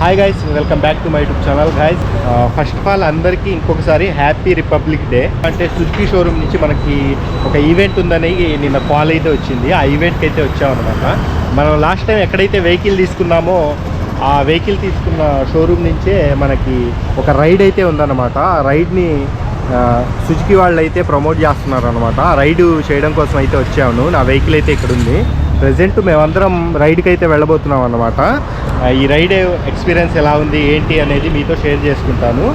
Hi guys welcome back to my YouTube channel guys first of all అందరికీ ఇంకొకసారి happy Republic Day అంటే Suzuki showroom నుంచి మనకి ఒక ఈవెంట్ ఉందని నిన్న కాల్ అయితే వచ్చింది. ఆ ఈవెంట్కి అయితే వచ్చామన్నమాట మనం లాస్ట్ టైం ఎక్కడైతే వెహికల్ తీసుకున్నామో ఆ వెహికల్ తీసుకున్న షోరూమ్ నుంచే మనకి ఒక రైడ్ అయితే ఉందన్నమాట. ఆ రైడ్ని సుజుకి వాళ్ళు అయితే ప్రమోట్ చేస్తున్నారు అనమాట ఆ రైడ్ చేయడం కోసం అయితే వచ్చాను. నా వెహికల్ అయితే ఇక్కడ ఉంది ప్రజెంట్ మేమందరం రైడ్కి అయితే వెళ్ళబోతున్నాం అనమాట ఈ రైడ్ ఎక్స్పీరియన్స్ ఎలా ఉంది ఏంటి అనేది మీతో షేర్ చేసుకుంటాను.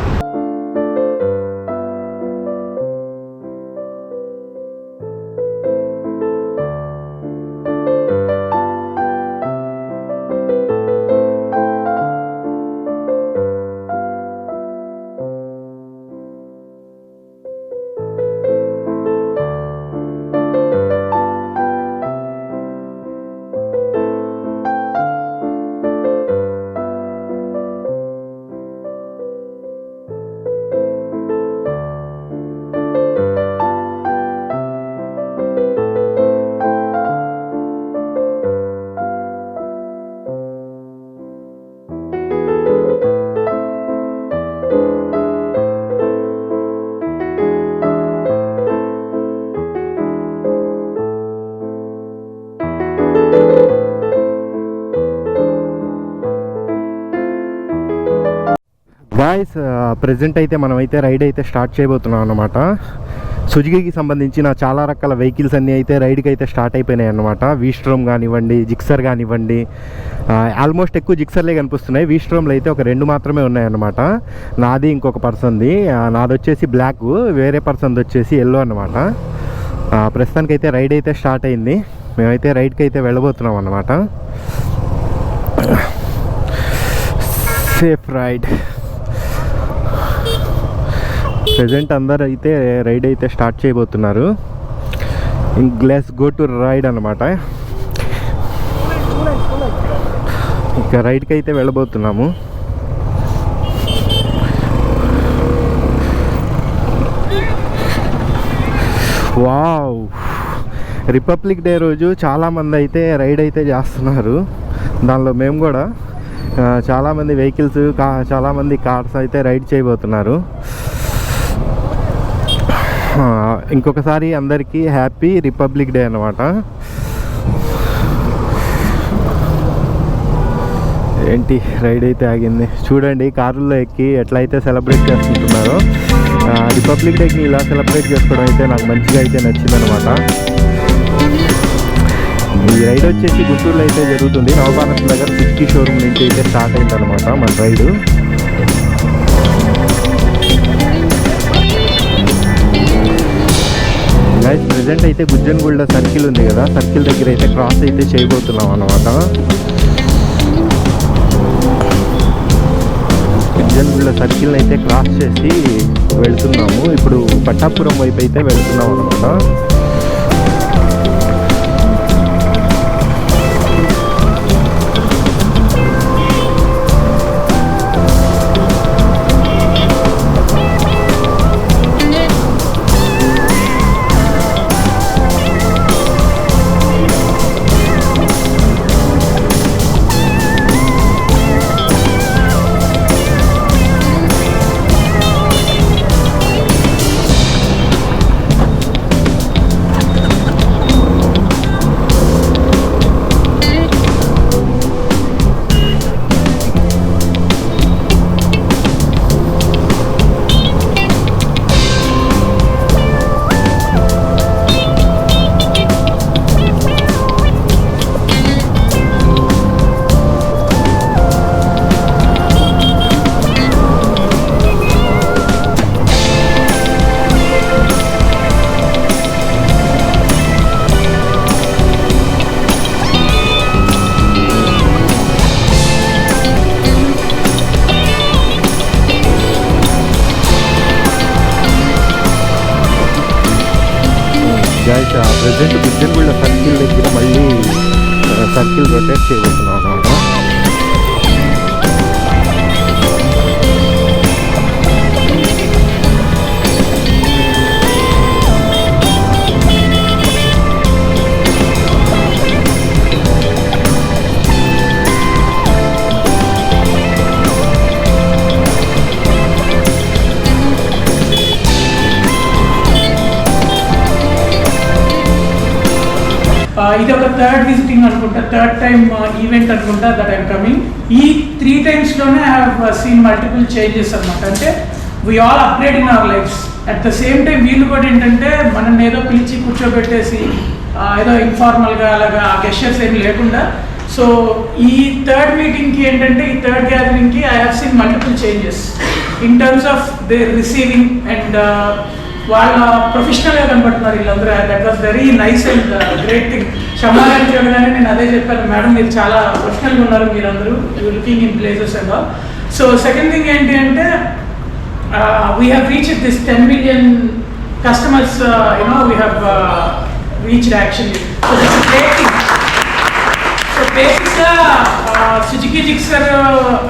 ప్రజెంట్ అయితే మనమైతే రైడ్ అయితే స్టార్ట్ చేయబోతున్నాం అనమాట సుజుకి సంబంధించిన చాలా రకాల వెహికల్స్ అన్నీ అయితే రైడ్కి అయితే స్టార్ట్ అయిపోయినాయి అనమాట వీస్ట్రోమ్ కానివ్వండి జిక్సర్ కానివ్వండి ఆల్మోస్ట్ ఎక్కువ జిక్సర్లే కనిపిస్తున్నాయి. వీస్ట్రోమ్లో అయితే ఒక రెండు మాత్రమే ఉన్నాయన్నమాట నాది ఇంకొక పర్సన్ది నాది వచ్చేసి బ్లాక్ వేరే పర్సన్ది వచ్చేసి ఎల్లో అనమాట ప్రస్తుతానికి అయితే రైడ్ అయితే స్టార్ట్ అయింది. మేమైతే రైడ్కి అయితే వెళ్ళబోతున్నాం అనమాట సేఫ్ రైడ్ ప్రజెంట్ అందరు అయితే రైడ్ అయితే స్టార్ట్ చేయబోతున్నారు. గ్లాస్ గో టు రైడ్ అనమాట ఇక రైడ్కి అయితే వెళ్ళబోతున్నాము. వావ్! రిపబ్లిక్ డే రోజు చాలామంది అయితే రైడ్ అయితే చేస్తున్నారు. దానిలో మేము కూడా చాలామంది వెహికల్స్ కా చాలామంది కార్స్ అయితే రైడ్ చేయబోతున్నారు. ఇంకొకసారి అందరికీ హ్యాపీ రిపబ్లిక్ డే అనమాట ఏంటి రైడ్ అయితే ఆగింది. చూడండి కారుల్లో ఎక్కి ఎట్లయితే సెలబ్రేట్ చేసుకుంటున్నారో రిపబ్లిక్ డేకి ఇలా సెలబ్రేట్ చేసుకోవడం అయితే నాకు మంచిగా అయితే నచ్చిందనమాట ఈ రైడ్ వచ్చేసి గుంటూరులో అయితే జరుగుతుంది. నవభారత్ నగర్ సిక్స్టీ షోరూమ్ నుంచి అయితే స్టార్ట్ అయిందనమాట మన రైడు. గైస్ ప్రెసెంట్ అయితే గుజ్జన్గూడ సర్కిల్ ఉంది కదా. సర్కిల్ దగ్గర అయితే క్రాస్ అయితే చేయబోతున్నాం అనమాట గుజ్జన్గూడ సర్కిల్ అయితే క్రాస్ చేసి వెళ్తున్నాము. ఇప్పుడు పట్టాపురం వైపు అయితే వెళ్తున్నాం అనమాట థర్డ్ విజిటింగ్ అనుకుంటా థర్డ్ టైమ్ ఈవెంట్ అనుకుంటా దట్ ఐమ్ కమింగ్ ఈ three టైమ్స్లోనే I have seen multiple changes అనమాట అంటే we all upgrade in our lifes at the same time వీళ్ళు కూడా ఏంటంటే మనం ఏదో పిలిచి కూర్చోబెట్టేసి ఏదో ఇన్ఫార్మల్గా అలాగా ఆ గెస్టర్స్ ఏమి లేకుండా. సో ఈ థర్డ్ మీటింగ్కి ఏంటంటే ఈ third గ్యాదరింగ్కి I have seen multiple changes in terms of the receiving and వాళ్ళ ప్రొఫెషనల్గా కనబడుతున్నారు వీళ్ళందరూ. That was very nice and great thing షమాగారి చూడగానే నేను అదే చెప్పాను. మేడం మీరు చాలా ప్రొఫెషనల్గా ఉన్నారు మీరందరూ. Looking in places and all so second thing ఏంటి అంటే we have reach this ten million customers you know we have reached actually so this great thing so బేసిక్గా సుజుకి జిక్సర్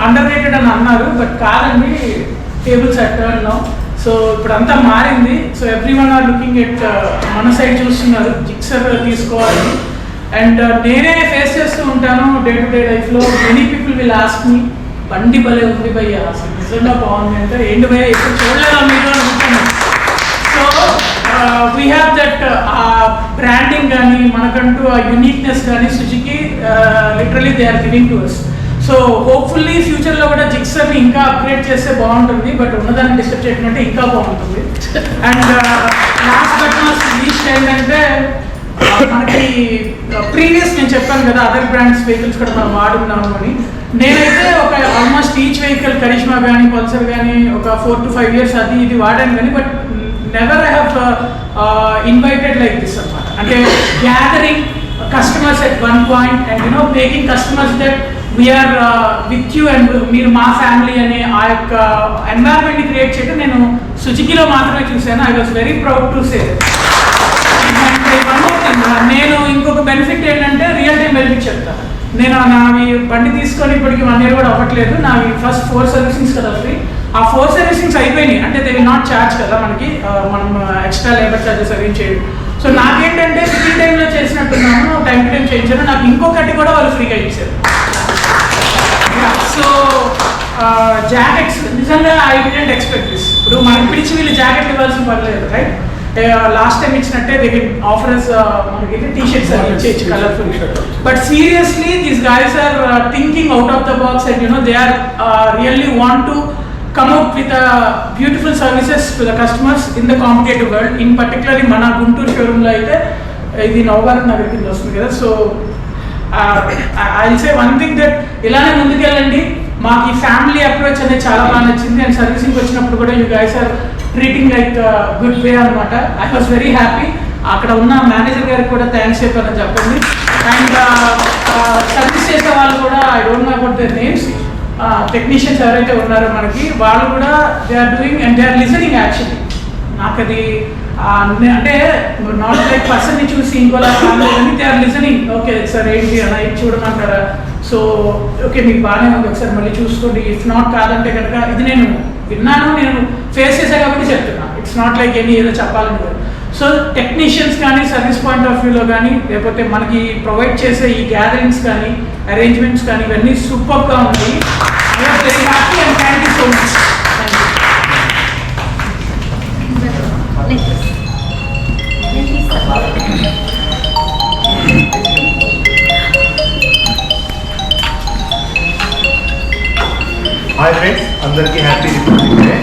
అండర్ రేటెడ్ అని అన్నారు. బట్ కాదండి tables are turn no so ఇప్పుడు అంతా మారింది. So everyone are looking at మన side చూస్తున్నారు. Gixxer తీసుకోవాలి. అండ్ uh, నేనే ఫేస్ చేస్తూ ఉంటాను డే టు డే లైఫ్లో many people will ask me బండి భలే ఉంది భయ్య అసలు నిజంగా బాగుంది. అంటే ఏంటి భయ్య ఇప్పుడు చూడలేదా మీరు? అనుకుంటున్నాను so we have that branding కానీ మనకంటూ ఆ యునిక్నెస్ కానీ Suzuki literally they are giving to us so hopefully ఫ్యూచర్లో కూడా జిక్సర్ని ఇంకా అప్గ్రేడ్ చేస్తే బాగుంటుంది. బట్ ఉన్నదాన్ని డిస్టర్బ్ చేయకుండా ఇంకా బాగుంటుంది. And last but not least ఏంటంటే మనకి ప్రీవియస్ నేను చెప్పాను కదా అదర్ బ్రాండ్స్ వెహికల్స్ కూడా మనం వాడుకున్నాము అని. నేనైతే ఒక ఆల్మోస్ట్ ఈచ్ వెహికల్ కరిష్మా కానీ పల్సర్ కానీ ఒక ఫోర్ టు ఫైవ్ ఇయర్స్ అది ఇది వాడాను కానీ but never I have invited like this అనమాట అంటే gathering customers at one point and you know making customers that we are with you and మీరు మా ఫ్యామిలీ అనే ఆ యొక్క ఎన్వైరన్మెంట్ని క్రియేట్ చేయడం నేను సుజుకిలో మాత్రమే చూశాను. I was very proud to say నేను ఇంకొక బెనిఫిట్ ఏంటంటే రియల్ టైం బెనిఫిట్ చెప్తాను నేను నావి బండి తీసుకొని ఇప్పటికి వన్ ఇయర్ కూడా అవ్వట్లేదు. నావి ఫస్ట్ ఫోర్ సర్వీసింగ్స్ కదా ఫ్రీ ఆ ఫోర్ సర్వీసింగ్స్ అయిపోయినాయి. అంటే దే విల్ నాట్ ఛార్జ్ కదా మనకి. మనం ఎక్స్ట్రా లేబర్ ఛార్జెస్ అవి చేయడం. సో నాకేంటంటే ఫ్రీ టైంలో చేసినట్టున్నాను టైం టు టైం చేయించాను నాకు ఇంకొకటి కూడా వాళ్ళు ఫ్రీగా ఇచ్చారు. సో జాకెట్స్ నిజంగా ఐ డిడెంట్ ఎక్స్పెక్ట్ దిస్ ఇప్పుడు మనకి పిలిచి వీళ్ళు జాకెట్ ఇవ్వాల్సిన పర్లేదు రైట్ లాస్ట్ టైం ఇచ్చినట్టే దే ఆఫర్స్ మనకి టీ షర్ట్స్ అవి ఇచ్చేయచ్చు colourful but seriously these guys are thinking out of the box and you know they are really want to come out with a beautiful services to the customers in the competitive world. In particularly మన గుంటూరు షోరూంలో అయితే ఇది నవభారత్ నగర్ కింద వస్తుంది కదా. So I say one thing that ఇలానే ముందుకెళ్ళండి. మాకు ఈ ఫ్యామిలీ అప్రోచ్ అనేది చాలా బాగా నచ్చింది. అండ్ సర్వీసింగ్ వచ్చినప్పుడు కూడా you guys are treating like good way అనమాట ఐ వాస్ వెరీ హ్యాపీ అక్కడ ఉన్న మేనేజర్ గారికి కూడా థ్యాంక్స్ చెప్పాలని చెప్పండి. అండ్ సర్వీస్ చేసే వాళ్ళు కూడా I don't know about their names technicians ఎవరైతే ఉన్నారో మనకి వాళ్ళు కూడా they are doing and they are listening actually నాకు అది అంటే నాట్ లైక్ పర్సన్ని చూసి ఇంకోలా కాలేదు they are listening okay sir ఏంటి అన్న ఇది చూడమంటారా? సో ఓకే మీకు బాగానే ఉంది ఒకసారి మళ్ళీ చూసుకోండి. ఇఫ్ నాట్ కాదంటే కనుక ఇది నేను విన్నాను నేను ఫేస్ చేసా కాబట్టి చెప్తున్నా. ఇట్స్ నాట్ లైక్ ఎనీ ఏదో చెప్పాలని సో టెక్నీషియన్స్ కానీ సర్వీస్ పాయింట్ ఆఫ్ వ్యూలో కానీ లేకపోతే మనకి ప్రొవైడ్ చేసే ఈ గ్యాదరింగ్స్ కానీ అరేంజ్మెంట్స్ కానీ ఇవన్నీ సూపర్గా ఉన్నాయి. సో మచ్ హాయ్ ఫ్రెండ్స్ అందరికీ హ్యాపీ రిపబ్లిక్ డే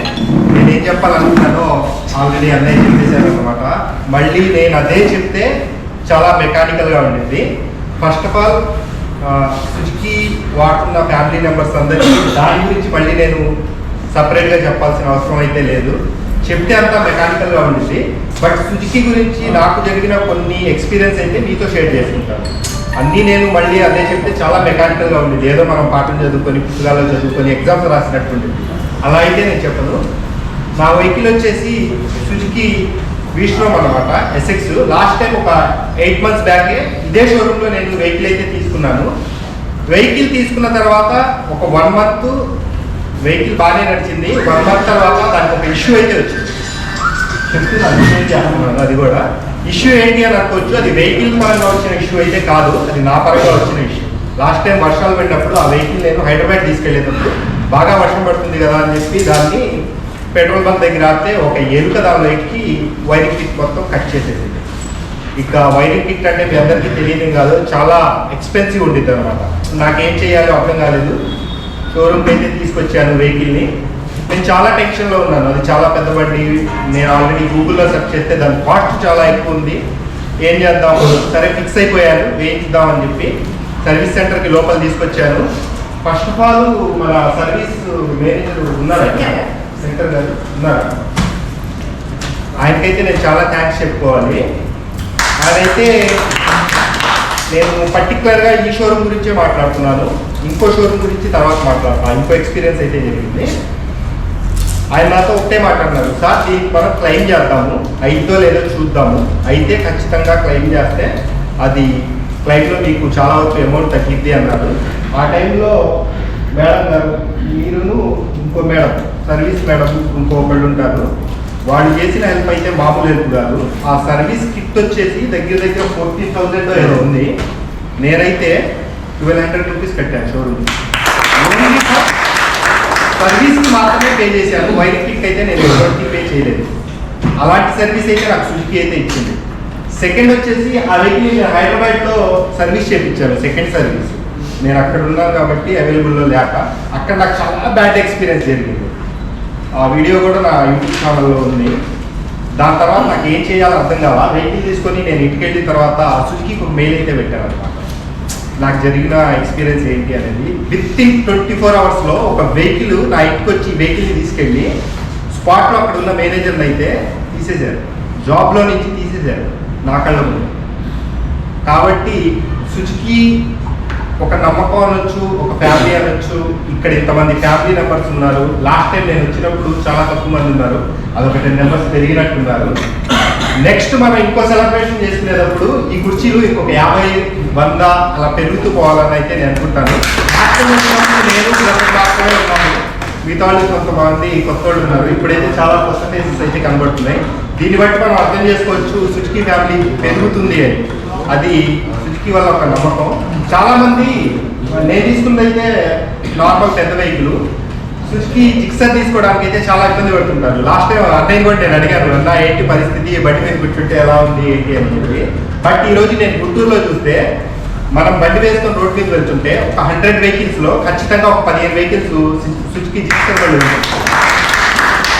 నేను ఏం చెప్పాలనుకున్నానో ఆల్రెడీ అన్నయ్య చెప్పేశారు అనమాట మళ్ళీ నేను అదే చెప్తే చాలా మెకానికల్గా ఉండేది ఫస్ట్ ఆఫ్ ఆల్ సుజుకి వాడుతున్న ఫ్యామిలీ మెంబర్స్ అందరికీ దాని గురించి మళ్ళీ నేను సపరేట్గా చెప్పాల్సిన అవసరం అయితే లేదు. చెప్తే అంతా మెకానికల్గా ఉండేది బట్ సుజుకి గురించి నాకు జరిగిన కొన్ని ఎక్స్పీరియన్స్ అయితే మీతో షేర్ చేసుకుంటాను. అన్నీ నేను మళ్ళీ అదే చెప్తే చాలా మెకానికల్గా ఉండేది. ఏదో మనం పాఠం చదువుకొని పుస్తకాలు చదువుకొని ఎగ్జామ్స్ రాసినట్టు అలా అయితే నేను చెప్పను. నా వెహికల్ వచ్చేసి సుజుకి విష్ణోమ్ అనమాట ఎస్ఎక్స్ లాస్ట్ టైం ఒక ఎయిట్ మంత్స్ బ్యాకే ఇదే షోరూంలో నేను వెహికల్ అయితే తీసుకున్నాను. వెహికల్ తీసుకున్న తర్వాత ఒక వన్ మంత్ వెహికల్ బాగానే నడిచింది. వన్ మంత్ తర్వాత దానికి ఒక ఇష్యూ అయితే వచ్చింది. చెప్తున్నాను issue అది కూడా. ఇష్యూ ఏంటి అని అనుకోవచ్చు. అది వెహికల్ పరంగా వచ్చిన ఇష్యూ అయితే కాదు. అది నా పరంగా వచ్చిన ఇష్యూ లాస్ట్ టైం వర్షాలు పడినప్పుడు ఆ వెహికల్ నేను హైదరాబాద్ తీసుకెళ్ళేటప్పుడు బాగా వర్షం పడుతుంది కదా అని చెప్పి దాన్ని పెట్రోల్ బంక్ దగ్గర ఆపితే ఒక ఎలుక దానిలో ఎక్కి వైరింగ్ కిట్ మొత్తం కట్ చేసేది ఇక వైరింగ్ కిట్ అంటే మీ అందరికీ తెలియదు కాదు. చాలా ఎక్స్పెన్సివ్ ఉండిద్ది అనమాట నాకేం చేయాలో అర్థం కాలేదు. షోరూమ్కి అయితే తీసుకొచ్చాను వెహికల్ని నేను చాలా టెన్షన్లో ఉన్నాను. అది చాలా పెద్ద బండి. నేను ఆల్రెడీ గూగుల్లో సెర్చ్ చేస్తే దాని కాస్ట్ చాలా ఎక్కువ ఉంది. ఏం చేద్దాం? సరే ఫిక్స్ అయిపోయాను. వేయించుదాం అని చెప్పి సర్వీస్ సెంటర్కి లోపల తీసుకొచ్చాను. ఫస్ట్ ఆఫ్ ఆల్ మన సర్వీస్ మేనేజర్ ఉన్నారా సెంటర్ గారు ఉన్నారా. ఆయనకైతే నేను చాలా థ్యాంక్స్ చెప్పుకోవాలి. ఆయనైతే నేను పర్టికులర్గా ఈ షోరూమ్ గురించే మాట్లాడుతున్నాను. ఇంకో షోరూమ్ గురించి తర్వాత మాట్లాడుతున్నాను ఇంకో ఎక్స్పీరియన్స్ అయితే జరిగింది. ఆయన నాతో ఒకటే మాట్లాడినారు. సార్ దీనికి మనం క్లెయిమ్ చేద్దాము. అయిద్దో లేదో చూద్దాము. అయితే ఖచ్చితంగా క్లెయిమ్ చేస్తే అది క్లెయిమ్లో మీకు చాలా వరకు అమౌంట్ తగ్గిద్ది అన్నారు. ఆ టైంలో మేడం గారు మీరును ఇంకో మేడం సర్వీస్ మేడం ఇంకొకళ్ళు ఉంటారు. వాళ్ళు చేసిన హెల్ప్ అయితే మామూలు హెల్ప్ కాదు. ఆ సర్వీస్ కిట్ వచ్చేసి దగ్గర దగ్గర ఫోర్టీన్ థౌజండ్ ఏదో ఉంది. నేనైతే ట్వెల్వ్ హండ్రెడ్ రూపీస్ కట్టాను షోరూమ్ ఓన్లీ ఫర్ సర్వీస్ మాత్రమే పే చేశాను వైట్ కిట్ అయితే నేను ఎవరికి పే చేయలేదు. అలాంటి సర్వీస్ అయితే నాకు సుజుకి అయితే ఇచ్చింది. సెకండ్ వచ్చేసి ఆ వెహికల్ నేను హైదరాబాద్లో సర్వీస్ చేయించాను సెకండ్ సర్వీస్ నేను అక్కడ ఉన్నాను కాబట్టి అవైలబుల్లో లేక అక్కడ నాకు చాలా బ్యాడ్ ఎక్స్పీరియన్స్ జరిగింది. ఆ వీడియో కూడా నా యూట్యూబ్ ఛానల్లో ఉంది. దాని తర్వాత నాకు ఏం చేయాలో అర్థం కావాలి. ఆ వెహికల్ తీసుకొని నేను ఇంటికి వెళ్ళిన తర్వాత ఆ సుజుకి ఒక మెయిల్ అయితే పెట్టాను అనమాట నాకు జరిగిన ఎక్స్పీరియన్స్ ఏంటి అనేది విత్ ఇన్ ట్వంటీ ఫోర్ అవర్స్లో ఒక వెహికల్ నా ఇంటికి వచ్చి వెహికల్ని తీసుకెళ్ళి స్పాట్లో అక్కడ ఉన్న మేనేజర్ని అయితే తీసేశారు. జాబ్లో నుంచి తీసేశారు నా కళ్ళ ముందు. కాబట్టి సుజుకి ఒక నమ్మకం అనొచ్చు ఒక ఫ్యామిలీ అనొచ్చు ఇక్కడ ఇంతమంది ఫ్యామిలీ మెంబర్స్ ఉన్నారు. లాస్ట్ టైం నేను వచ్చినప్పుడు చాలా తక్కువ మంది ఉన్నారు. అదొక టెన్ మెంబర్స్ పెరిగినట్టున్నారు. నెక్స్ట్ మనం ఇంకో సెలబ్రేషన్ చేసుకునేటప్పుడు ఈ కుర్చీలు ఇంకొక యాభై వంద అలా పెరుగుతూ పోవాలని అయితే నేను అనుకుంటాను. నేను మాత్రమే ఉన్నాను. మిగతా వాళ్ళు కొంతమంది కొత్త వాళ్ళు ఉన్నారు. ఇప్పుడైతే చాలా పర్సంటేజెస్ అయితే కనబడుతున్నాయి. దీన్ని బట్టి మనం అర్థం చేసుకోవచ్చు సుజుకి ఫ్యామిలీ పెరుగుతుంది అని. అది సుజుకి వల్ల ఒక నమ్మకం. చాలామంది నేను తీసుకుంది నార్మల్ పెద్ద వెహికల్ సుజుకి జిక్సర్ తీసుకోవడానికి అయితే చాలా ఇబ్బంది పడుతుంటారు. లాస్ట్ టైం అన్నయ్య కూడా నేను అడిగాను అన్న ఏంటి పరిస్థితి? బండి మీద కూర్చుంటే ఎలా ఉంది ఏంటి? అని చెప్పి. బట్ ఈ రోజు నేను గుంటూరులో చూస్తే మనం బండి వేసుకొని రోడ్ మీద వెళ్తుంటే ఒక హండ్రెడ్ వెహికల్స్లో ఖచ్చితంగా ఒక పదిహేను వెహికల్స్ సుజుకి జిక్సర్ ఉంది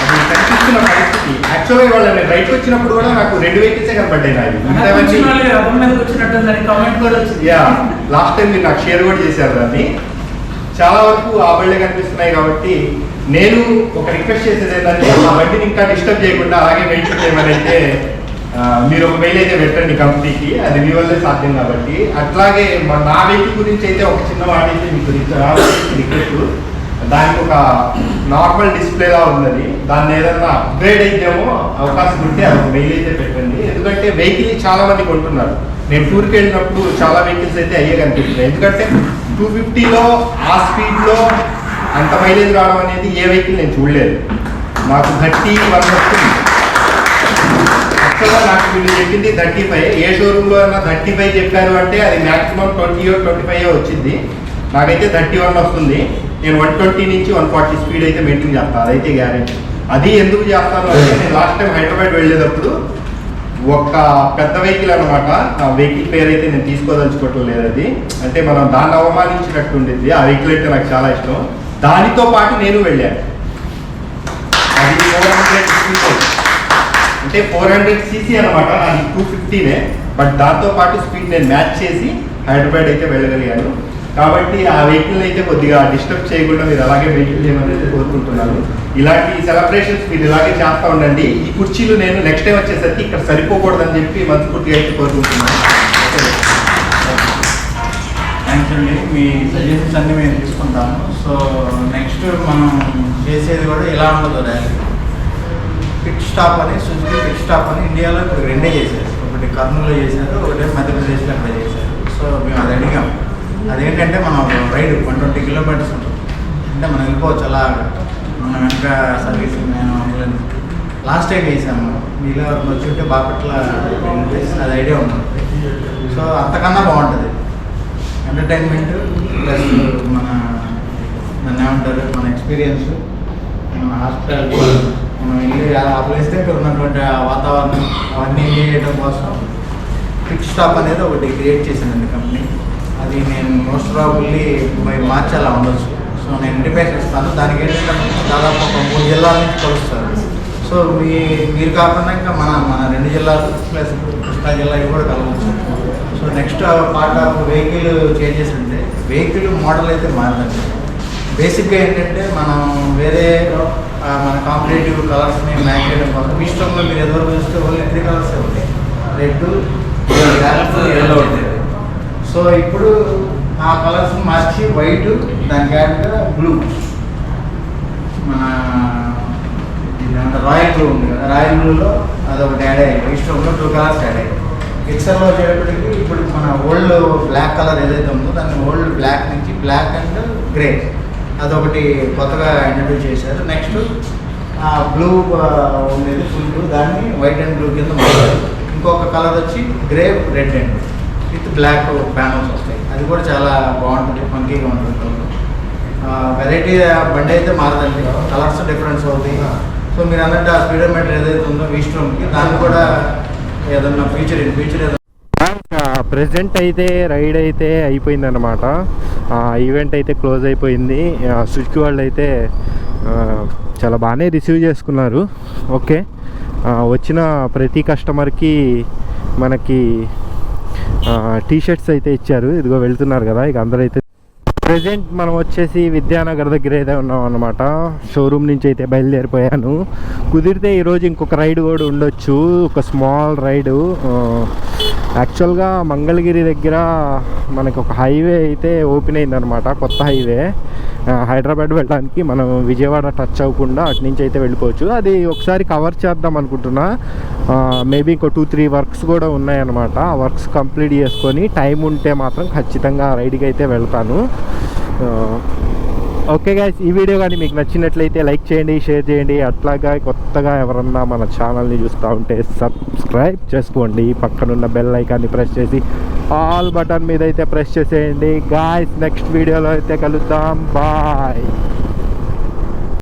అది కనిపిస్తున్న పరిస్థితి. యాక్చువల్గా ఇవాళ నేను రైట్ వచ్చినప్పుడు కూడా నాకు రెండు వెహికల్సే కనపడ్డాయి నావి. లాస్ట్ టైం మీరు నాకు షేర్ కూడా చేశారు దాన్ని. చాలా వరకు ఆ బళ్ళే కనిపిస్తున్నాయి కాబట్టి నేను ఒక రిక్వెస్ట్ చేసేది ఏంటంటే ఆ బండిని ఇంకా డిస్టర్బ్ చేయకుండా అలాగే మెయింటైన్ చేయమని అయితే మీరు ఒక మెయిల్ అయితే పెట్టండి కంపెనీకి. అది మీ వల్లే సాధ్యం కాబట్టి. అట్లాగే నా వెహికల్ గురించి అయితే ఒక చిన్న వాడి అయితే మీకు రిక్వెస్ట్. దానికి ఒక నార్మల్ డిస్ప్లేలా ఉందని. దాన్ని ఏదన్నా అప్గ్రేడ్ అయితేమో అవకాశం ఉంటే అది ఒక మెయిల్ అయితే పెట్టండి. ఎందుకంటే వెహికల్ చాలా మంది కొంటున్నారు. నేను టూర్కి వెళ్ళినప్పుడు చాలా వెహికల్స్ అయితే అయ్యే కనిపిస్తున్నాయి. ఎందుకంటే టూ ఫిఫ్టీలో ఆ స్పీడ్లో అంత మైలేజ్ రావడం అనేది ఏ వెహికల్ నేను చూడలేదు. మాకు థర్టీ వన్ వస్తుంది. యాక్చువల్గా నాకు వీళ్ళు చెప్పింది థర్టీ ఫైవ్ ఏ షోరూంలో అయినా థర్టీ ఫైవ్ చెప్పారు అంటే అది మ్యాక్సిమం ట్వంటీ ట్వంటీ ఫైవ్ వచ్చింది. నాకైతే థర్టీ వన్ వస్తుంది. నేను వన్ ట్వంటీ నుంచి వన్ ఫార్టీ స్పీడ్ అయితే మెయింటైన్ చేస్తాను అదైతే గ్యారెంటీ అది ఎందుకు చేస్తాను అంటే నేను లాస్ట్ టైం హైదరాబాద్ వెళ్ళేటప్పుడు ఒక పెద్ద వెహికల్ అనమాట ఆ వెహికల్ పేరు అయితే నేను తీసుకోదలుచుకోవటం లేదు అది. అంటే మనం దాన్ని అవమానించినట్టు ఉండిద్ది. ఆ వెహికల్ అయితే నాకు చాలా ఇష్టం. దానితో పాటు నేను వెళ్ళాను. అది ఫోర్ హండ్రెడ్ అంటే ఫోర్ హండ్రెడ్ సీసీ అనమాట అది టూ ఫిఫ్టీనే బట్ దాంతో పాటు స్పీడ్ నేను మ్యాచ్ చేసి హైదరాబాద్ అయితే వెళ్ళగలిగాను. కాబట్టి ఆ వెహికల్ అయితే కొద్దిగా డిస్టర్బ్ చేయకుండా మీరు అలాగే వెహికల్ చేయమని అయితే కోరుకుంటున్నాను. ఇలాంటి సెలబ్రేషన్స్ మీరు ఇలాగే చేస్తూ ఉండండి. ఈ కుర్చీలు నేను నెక్స్ట్ టైం వచ్చేసరికి ఇక్కడ సరిపోకూడదని చెప్పి మనస్ఫూర్తిగా అయితే కోరుకుంటున్నాను. థ్యాంక్స్ అండి. మీ సజెషన్స్ అన్నీ మేము తీసుకుంటాము. సో నెక్స్ట్ మనం చేసేది కూడా ఎలా ఉండదు డైరెక్ట్ పిట్ స్టాప్ అని సుజుకి పిట్ స్టాప్ అని ఇండియాలో ఇప్పుడు రెండే చేశారు. ఒకటి కర్నూలులో చేశారు ఒకటి మధ్యప్రదేశ్లో అక్కడ చేశారు. సో మేము అది అడిగాము. అదేంటంటే మనం రైడ్ వన్ ట్వంటీ కిలోమీటర్స్ ఉంటుంది. అంటే మనం వెళ్ళిపోవచ్చు అలా. మన వెనక సర్వీస్ నేను లాస్ట్ టైం వేసాము మీలో వచ్చి ఉంటే బాపట్ల అది ఐడియా ఉంటుంది సో అంతకన్నా బాగుంటుంది. ఎంటర్టైన్మెంట్ ప్లస్ మన దాన్ని ఏమంటారు? మన ఎక్స్పీరియన్స్ మన హాస్పిటల్ మనం వెళ్ళి ఆ ప్లేస్ దగ్గర ఉన్నటువంటి ఆ వాతావరణం అవన్నీ చేయడం కోసం క్విక్ స్టాప్ అనేది ఒకటి క్రియేట్ చేశానండి కంపెనీ అది నేను మోస్ట్ ప్రాబుల్లీ మార్చాలా ఉండొచ్చు. సో నేను ఇండిపేషన్ ఇస్తాను దానికి ఏంటంటే దాదాపు ఒక మూడు జిల్లాల నుంచి కలుస్తారు. సో మీ మీరు కాకుండా ఇంకా మన మన రెండు జిల్లాలు ప్లస్ కృష్ణా జిల్లా కూడా కలవచ్చు. So next part of vehicle changes అంటే వెహికల్ మోడల్ అయితే మారదండి. బేసిక్గా ఏంటంటే మనం వేరే మన కాంపిటేటివ్ కలర్స్ని మ్యాచ్ చేయడం కోసం మీ ఇష్టంలో మీరు ఎదురు చూస్తే ఓన్లీ త్రీ కలర్స్ ఉంటాయి. రెడ్ ఎల్లో ఉంటుంది సో ఇప్పుడు ఆ కలర్స్ మార్చి వైట్ దాని క్యారెక్టర్ బ్లూ. మన రాయల్ బ్లూ ఉంది కదా. రాయల్ బ్లూలో అదొకటి యాడ్ అయ్యాయి ఇష్టంలో టూ కలర్స్ యాడ్ అయ్యాయి ఎక్సెల్లో వచ్చేటప్పటికి ఇప్పుడు మన ఓల్డ్ బ్లాక్ కలర్ ఏదైతే ఉందో దాన్ని ఓల్డ్ బ్లాక్ నుంచి బ్లాక్ అండ్ గ్రే అదొకటి కొత్తగా ఇంట్రడ్యూస్ చేశారు. నెక్స్ట్ బ్లూ ఉండేది ఫుల్ బ్లూ దాన్ని వైట్ అండ్ బ్లూ కింద మార్చారు. ఇంకొక కలర్ వచ్చి grey red and with black panels వస్తాయి. అది కూడా చాలా బాగుంటుంది ఫంకీగా ఉంటుంది వెరైటీ బండి అయితే మారదండి. కలర్స్ డిఫరెన్స్ అవుతాయి. సో మీరు అన్నట్టు ఆ స్పీడోమీటర్ ఏదైతే ఉందో వీస్ట్రోమ్కి దాన్ని కూడా ఏదన్నా ఫీచర్ ఇన్ ఫీచర్ ఏదైనా ప్రెసెంట్ అయితే రైడ్ అయితే అయిపోయిందన్నమాట. ఈవెంట్ అయితే క్లోజ్ అయిపోయింది. సుజుకి వాళ్ళు అయితే చాలా బాగానే రిసీవ్ చేసుకున్నారు. ఓకే వచ్చిన ప్రతి కస్టమర్కి మనకి టీ షర్ట్స్ అయితే ఇచ్చారు. ఇదిగో వెళ్తున్నారు కదా ఇక అందరూ అయితే ప్రజెంట్ మనం వచ్చేసి విద్యానగర్ దగ్గర అయితే ఉన్నాం అనమాట షోరూమ్ నుంచి అయితే బయలుదేరిపోయాను. కుదిరితే ఈరోజు ఇంకొక రైడ్ కూడా ఉండొచ్చు. ఒక స్మాల్ రైడు. యాక్చువల్గా మంగళగిరి దగ్గర మనకు ఒక హైవే అయితే ఓపెన్ అయిందనమాట కొత్త హైవే. హైదరాబాద్ వెళ్ళడానికి మనం విజయవాడ టచ్ అవ్వకుండా అటు నుంచి అయితే వెళ్ళిపోవచ్చు. అది ఒకసారి కవర్ చేద్దాం అనుకుంటున్నా. మేబీ ఇంకో టూ త్రీ వర్క్స్ కూడా ఉన్నాయన్నమాట. ఆ వర్క్స్ కంప్లీట్ చేసుకొని టైం ఉంటే మాత్రం ఖచ్చితంగా రైడ్కి అయితే వెళ్తాను. ఓకే గాయస్ ఈ వీడియో కానీ మీకు నచ్చినట్లయితే లైక్ చేయండి షేర్ చేయండి. అట్లాగా కొత్తగా ఎవరన్నా మన ఛానల్ని చూస్తూ ఉంటే సబ్స్క్రైబ్ చేసుకోండి. పక్కనున్న బెల్ ఐకాన్ని ప్రెస్ చేసి ఆల్ బటన్ మీద అయితే ప్రెస్ చేసేయండి గాయస్ నెక్స్ట్ వీడియోలో అయితే కలుద్దాం. బాయ్